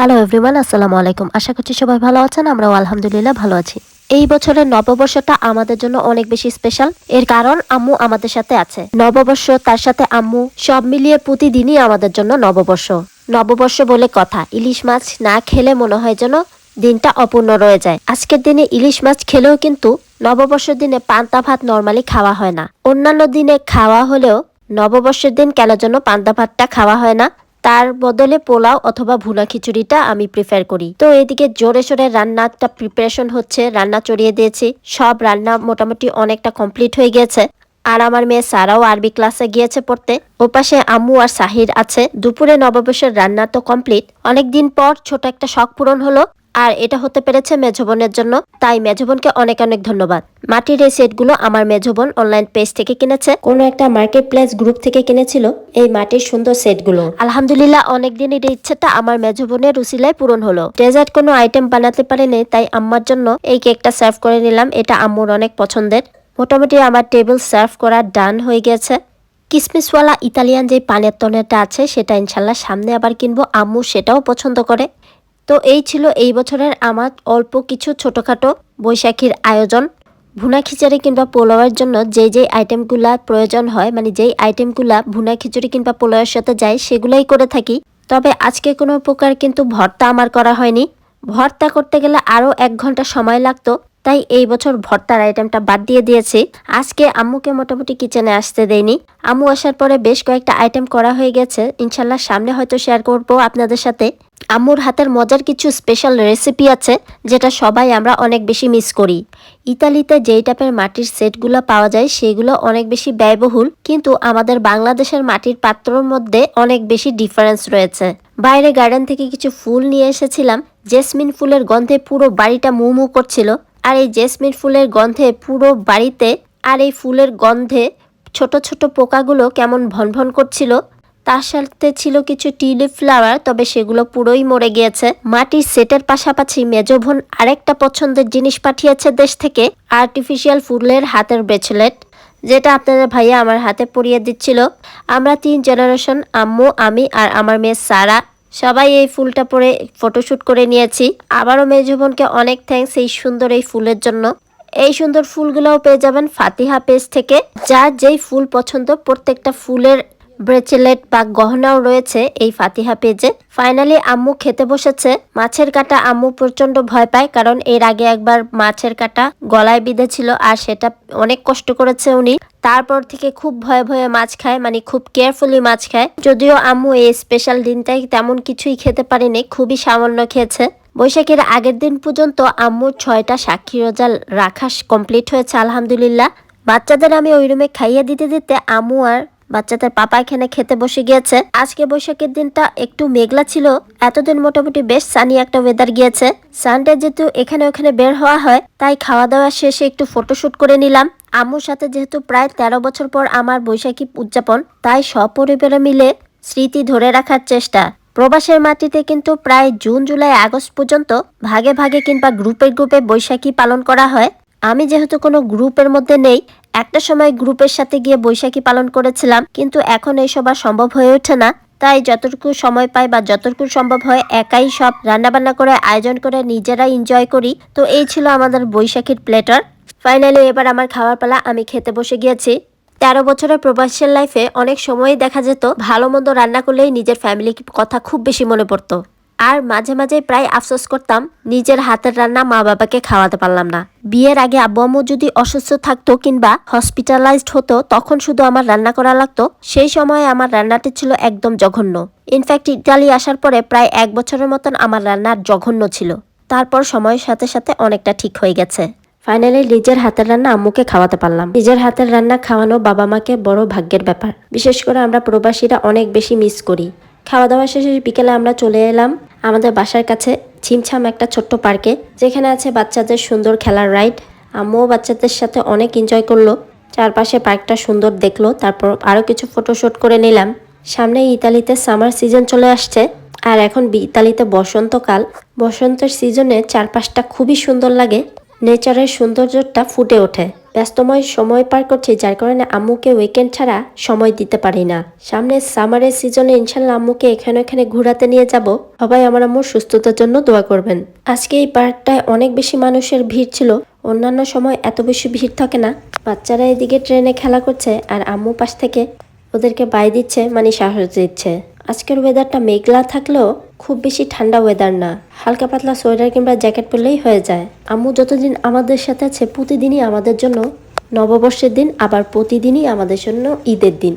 Hello everyone আসসালামু আলাইকুম। আশা করছি সবাই ভালো আছেন, আমরাও আলহামদুলিল্লাহ ভালো আছি। এই বছরের নববর্ষটা আমাদের জন্য অনেক বেশি স্পেশাল এর কারণ আম্মু আমাদের সাথে আছে। নববর্ষ তার সাথে আম্মু সব মিলিয়ে প্রতিদিনই আমাদের জন্য নববর্ষ। নববর্ষ বলে কথা, ইলিশ মাছ না খেলে মনে হয় যেন দিনটা অপূর্ণ রয়ে যায়। আজকের দিনে ইলিশ মাছ খেলেও কিন্তু নববর্ষের দিনে পান্তা ভাত নর্মালি খাওয়া হয় না। অন্যান্য দিনে খাওয়া হলেও নববর্ষের দিন কেন জন্য পান্তা ভাতটা খাওয়া হয় না? তার বদলে পোলাও অথবা ভুনা খিচুড়িটা আমি প্রিফার করি। তো এদিকে জোরে সোরে রান্নাটা প্রিপারেশন হচ্ছে, রান্না চড়িয়ে দিয়েছি। সব রান্না মোটামুটি অনেকটা কমপ্লিট হয়ে গেছে। আর আমার মেয়ে সারাও আরবি ক্লাসে গিয়েছে পড়তে। ও পাশে আম্মু আর সাহির আছে। দুপুরে নববর্ষের রান্না তো কমপ্লিট অনেকদিন পর ছোট একটা শখ পূরণ হলো। আর এটা হতে পেরেছে মেঝবনের জন্য। তাই মেঝবনকে অনেক অনেক ধন্যবাদ। মাটির এই সেটগুলো আমার মেঝবন অনলাইন পেজ থেকে কিনেছে। কোনো একটা মার্কেট প্লেস গ্রুপ থেকে কিনেছিল এই মাটির সুন্দর সেটগুলো। আলহামদুলিল্লাহ, অনেকদিন এই ইচ্ছেটা আমার মেঝবনের রুসিলায় পূরণ হলো। ডেজার্ট কোনো আইটেম বানাতে পারেনি, তাই আম্মার জন্য এই কেকটা সার্ভ করে নিলাম। এটা আম্মুর অনেক পছন্দের। মোটামুটি আমার টেবিল সার্ভ করা ডান হয়ে গেছে। কিসমিসওয়ালা ইতালিয়ান যে পানের তনেটা আছে, সেটা ইনশাল্লাহ সামনে আবার কিনবো। আম্মু সেটাও পছন্দ করে। তো এই ছিল এই বছরের আমার অল্প কিছু ছোটোখাটো বৈশাখীর আয়োজন। ভুনা খিচুড়ি কিংবা পোলাওয়ের জন্য যে যে আইটেমগুলা প্রয়োজন হয় মানে যেই আইটেমগুলা ভুনা খিচুড়ি কিংবা পোলাওয়ের সাথে যায়, সেগুলাই করে থাকি। তবে আজকে কোনো প্রকার কিন্তু ভর্তা আমার করা হয়নি। ভর্তা করতে গেলে আরও এক ঘণ্টা সময় লাগতো, তাই এই বছর ভর্তার আইটেমটা বাদ দিয়ে দিয়েছি। আজকে আম্মুকে মোটামুটি কিচেনে আসতে দেয়নি আম্মু আসার পরে বেশ কয়েকটা আইটেম করা হয়ে গেছে। ইনশাল্লাহ সামনে হয়তো শেয়ার করব আপনাদের সাথে। আম্মুর হাতের মজার কিছু স্পেশাল রেসিপি আছে, যেটা সবাই আমরা অনেক বেশি মিস করি। ইতালিতে যেই টাইপের মাটির সেটগুলো পাওয়া যায়, সেগুলো অনেক বেশি ব্যয়বহুল, কিন্তু আমাদের বাংলাদেশের মাটির পাত্রর মধ্যে অনেক বেশি ডিফারেন্স রয়েছে। বাইরে গার্ডেন থেকে কিছু ফুল নিয়ে এসেছিলাম জেসমিন ফুলের গন্ধে পুরো বাড়িটা মু মু করছিল, আর এই জেসমিন ফুলের গন্ধে পুরো বাড়িতে, আর এই ফুলের গন্ধে ছোট ছোট পোকাগুলো কেমন ভনভন করছিল তার সাথে ছিল কিছু টিউলিপ ফ্লাওয়ার, তবে সেগুলো পুরোই মরে গিয়েছে। মাটির সেটের পাশাপাশি মেজভন আরেকটা পছন্দের জিনিস পাঠিয়েছে দেশ থেকে আর্টিফিশিয়াল ফুলের হাতের ব্রেসলেট যেটা আপনাদের ভাইয়া আমার হাতে পরিয়ে দিচ্ছিল। আমরা তিন জেনারেশন আম্মু, আমি আর আমার মেয়ে সারা। সবাই এই ফুলটা পরে ফটোশ্যুট করে নিয়েছি। আবারও মেজভনকে অনেক থ্যাঙ্কস এই সুন্দর এই ফুলের জন্য। এই সুন্দর ফুলগুলোও পেয়ে যাবেন ফাতিহা পেজ থেকে। যার যেই ফুল পছন্দ, প্রত্যেকটা ফুলের ব্রেচলেট বা গহনাও রয়েছে এই ফাতিহা পেজে। ফাইনালি আম্মু খেতে বসেছে। মাছের কাটা আম্মু প্রচণ্ড ভয় পায় কারণ এর আগে একবার মাছের কাটা গলায় বিঁধেছিল আর সেটা অনেক কষ্ট করেছে উনি। তারপর থেকে খুব ভয়ে ভয়ে মাছ খায় মানে খুব কেয়ারফুলি মাছ খায়। যদিও আম্মু এই স্পেশাল দিনটাই তেমন কিছুই খেতে পারেনি, খুবই সামান্য খেয়েছে। বৈশাখের আগের দিন পর্যন্ত আম্মুর ছয়টা সাক্ষী রোজা রাখা কমপ্লিট হয়েছে, আলহামদুলিল্লাহ। বাচ্চাদের আমি ওই রুমে খাইয়ে দিতে দিতে আম্মু আর বাচ্চাদের পাপা এখানে খেতে বসে গিয়েছে। আজকে বৈশাখের দিনটা একটু মেঘলা ছিল। এতদিন মোটামুটি বেশ সানি একটা ওয়েদার গিয়েছে। সানডে যেহেতু এখানে ওখানে বের হওয়া হয়, তাই খাওয়া দাওয়া শেষে একটু ফটোশুট করে নিলাম। আম্মুর সাথে যেহেতু প্রায় তেরো বছর পর আমার বৈশাখী উদযাপন, তাই সপরিবারে মিলে স্মৃতি ধরে রাখার চেষ্টা। প্রবাসের মাটিতে কিন্তু প্রায় জুন, জুলাই, আগস্ট পর্যন্ত ভাগে ভাগে কিংবা গ্রুপে গ্রুপে বৈশাখী পালন করা হয়। আমি যেহেতু কোনো গ্রুপের মধ্যে নেই একটা সময় গ্রুপের সাথে গিয়ে বৈশাখী পালন করেছিলাম, কিন্তু এখন এইসব আর সম্ভব হয়ে ওঠে না। তাই যতটুকু সময় পাই বা যতটুকু সম্ভব হয়, একাই সব রান্নাবান্না করে, আয়োজন করে নিজেরা এনজয় করি। তো এই ছিল আমাদের বৈশাখীর প্লেটার ফাইনালি এবার আমার খাওয়ার পালা, আমি খেতে বসে গিয়েছি। তেরো বছরের প্রবাসের লাইফে অনেক সময়ই দেখা যেত, ভালো মন্দ রান্না করলেই নিজের ফ্যামিলির কথা খুব বেশি মনে পড়তো। আর মাঝে মাঝে প্রায় আফসোস করতাম, নিজের হাতের রান্না মা বাবাকে খাওয়াতে পারলাম না। বিয়ের আগে আব্বু আম্মু যদি অসুস্থ থাকতো কিংবা হসপিটালাইজড হতো, তখন শুধু আমার রান্না করা লাগতো। সেই সময় আমার রান্নাটি ছিল একদম জঘন্য। ইনফ্যাক্ট ইটালি আসার পরে প্রায় এক বছরের মতন আমার রান্নার জঘন্য ছিল। তারপর সময়ের সাথে সাথে অনেকটা ঠিক হয়ে গেছে। ফাইনালি নিজের হাতের রান্না আম্মুকে খাওয়াতে পারলাম। নিজের হাতের রান্না খাওয়ানো বাবা মাকে বড় ভাগ্যের ব্যাপার। বিশেষ করে আমরা প্রবাসীরা অনেক বেশি মিস করি। খাওয়া দাওয়া শেষে বিকেলে আমরা চলে এলাম আমাদের বাসার কাছে ছিমছাম একটা ছোট্ট পার্কে, যেখানে আছে বাচ্চাদের সুন্দর খেলার রাইড। আম্মুও বাচ্চাদের সাথে অনেক এনজয় করল। চারপাশে পার্কটা সুন্দর দেখল, তারপর আরও কিছু ফটোশ্যুট করে নিলাম। সামনে ইতালিতে সামার সিজন চলে আসছে, আর এখন ইতালিতে বসন্তকাল। বসন্তের সিজনে চারপাশটা খুবই সুন্দর লাগে। নেচারের সৌন্দর্যটা ফুটে ওঠে। ব্যস্তময় সময় পার করছি, যার কারণে আম্মুকে উইকেন্ড ছাড়া সময় দিতে পারি না। সামনে সামারের সিজনে ইনশাল্লাহ আম্মুকে এখানে এখানে ঘোরাতে নিয়ে যাব। সবাই আমার আম্মুর সুস্থতার জন্য দোয়া করবেন। আজকে এই পার্কটায় অনেক বেশি মানুষের ভিড় ছিল। অন্যান্য সময় এত বেশি ভিড় থাকে না। বাচ্চারা এদিকে ট্রেনে খেলা করছে আর আম্মু পাশ থেকে ওদেরকে বাই দিচ্ছে মানে সাহস দিচ্ছে। আজকের ওয়েদারটা মেঘলা থাকলেও খুব বেশি ঠান্ডা ওয়েদার না। হালকা পাতলা সোয়েটার কিংবা জ্যাকেট পরলেই হয়ে যায়। আম্মু যতদিন আমাদের সাথে আছে, প্রতিদিনই আমাদের জন্য নববর্ষের দিন, আবার প্রতিদিনই আমাদের জন্য ঈদের দিন।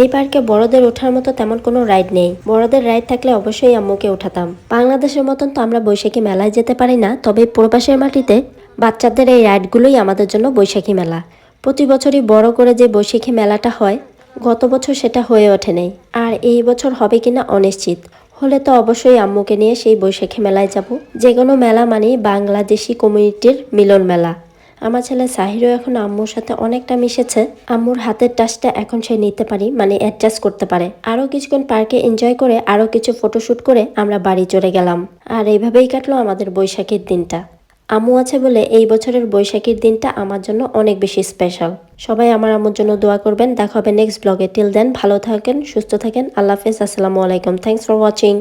এই পার্কে বড়দের ওঠার মতো তেমন কোনো রাইড নেই। বড়দের রাইড থাকলে অবশ্যই আম্মুকে উঠাতাম। বাংলাদেশের মতন তো আমরা বৈশাখী মেলায় যেতে পারি না, তবে প্রবাসের মাটিতে বাচ্চাদের এই রাইডগুলোই আমাদের জন্য বৈশাখী মেলা। প্রতি বছরই বড় করে যে বৈশাখী মেলাটা হয়, গত বছর সেটা হয়ে ওঠে নাই। আর এই বছর হবে কিনা অনিশ্চিত। হলে তো অবশ্যই আম্মুকে নিয়ে সেই বৈশাখী মেলায় যাব। যে কোনো মেলা মানেই বাংলাদেশি কমিউনিটির মিলন মেলা। আমার ছেলে সাহিরও এখন আম্মুর সাথে অনেকটা মিশেছে। আম্মুর হাতের টাচটা এখন সে নিতে পারি মানে অ্যাডজাস্ট করতে পারে। আরও কিছুক্ষণ পার্কে এনজয় করে, আরও কিছু ফটোশ্যুট করে আমরা বাড়ি চলে গেলাম। আর এইভাবেই কাটলো আমাদের বৈশাখীর দিনটা। আম্মু আছে বলে এই বছরের বৈশাখীর দিনটা আমার জন্য অনেক বেশি স্পেশাল সবাই আমার আম্মুর জন্য দোয়া করবেন। দেখা হবে নেক্সট ব্লগে টিল দেন ভালো থাকেন, সুস্থ থাকেন। আল্লাহ হাফেজ। আসসালামু আলাইকুম। Thanks for watching